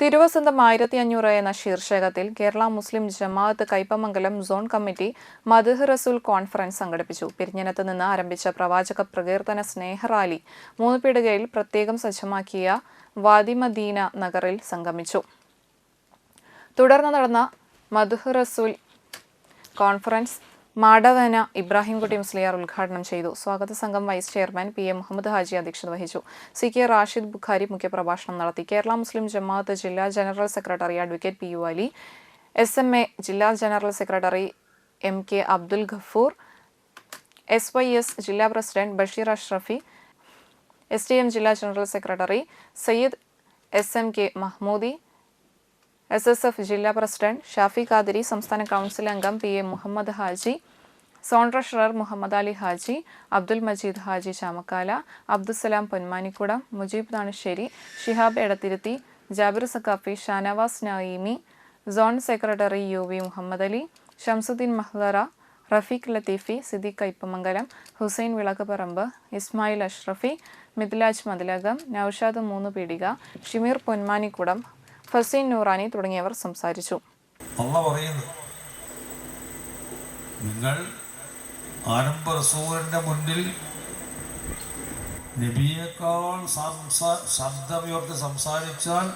തിരുവസന്തം ആയിരത്തി അഞ്ഞൂറ് എന്ന ശീർഷകത്തിൽ Kerala Muslim Jamaat Kaipamangalam zone committee മധുഹ് റസൂൽ കോൺഫറൻസ് സംഘടിപ്പിച്ചു. പിരിഞ്ഞനത്ത് നിന്ന് ആരംഭിച്ച പ്രവാചക പ്രകീർത്തന സ്നേഹറാലി മൂന്ന് പീടികയിൽ പ്രത്യേകം സജ്ജമാക്കിയ വാദിമദീന നഗറിൽ സംഗമിച്ചു. തുടർന്ന് നടന്ന മധുഹ് റസൂൽ കോൺഫറൻസ് മാടവന ഇബ്രാഹിംകുട്ടി മുസ്ലിയാർ ഉദ്ഘാടനം ചെയ്തു. സ്വാഗത സംഘം vice chairman P A Muhammad Haji അധ്യക്ഷത വഹിച്ചു. സി കെ റാഷിദ് ബുഖാരി മുഖ്യപ്രഭാഷണം നടത്തി. കേരള മുസ്ലിം ജമാഅത്ത് ജില്ലാ general secretary advocate P U Ali S M A ജില്ലാ general secretary M K Abdul Gafoor S Y S ജില്ലാ president Basheer Ashrafi S T M ജില്ലാ general secretary Sayyid S M K Mahmoodi S S F ജില്ലാ president Shafi Qadiri സംസ്ഥാന council അംഗം P A Muhammad Haji zone treasurer Muhammad Ali Haji Abdul Majeed Haji Chamakkala Abdussalam Ponmanikkudam Mujeeb Thanassery Shihab Edathiruthi Jabir Saqafi Shanavas Naimi zone secretary U V Muhammad Ali Shamsudheen Mahdara Rafeeq Latheefi Siddique Kaipamangalam Hussain Vilakkuparamb Ismail Ashrafi Mithilaj Mathilakam Noushad Moonnupeedika Shimeer Ponmanikkudam ഫസീൻ Noorani തുടങ്ങിയവർ സംസാരിച്ചു. നിങ്ങൾ ആരംഭ മുന്നിൽ നബിയേക്കാൾ ശബ്ദമുയർത്തി സംസാരിച്ചാൽ.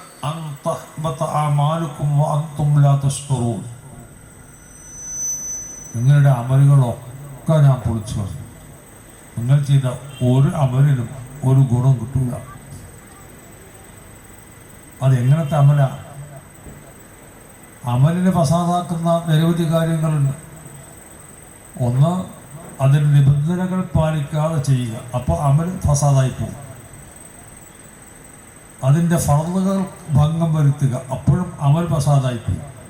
നിങ്ങളുടെ അമലുകളൊക്കെ ഞാൻ പൊളിച്ചു നിങ്ങൾ ചെയ്ത ഒരു അമലിനും ഒരു ഗുണം കിട്ടൂല. അത് എങ്ങനത്തെ അമല? അമലിനെ ഫസാദാക്കുന്ന നിരവധി കാര്യങ്ങളുണ്ട്. ഒന്ന് അതിന് നിബന്ധനകൾ പാലിക്കാതെ ചെയ്യുക. അപ്പോൾ അമൽ ഫസാദായി പോകും അതിന്റെ ഫറലുകൾ ഭംഗം വരുത്തുക. അപ്പോഴും അമൽ ഫസാദായി പോകും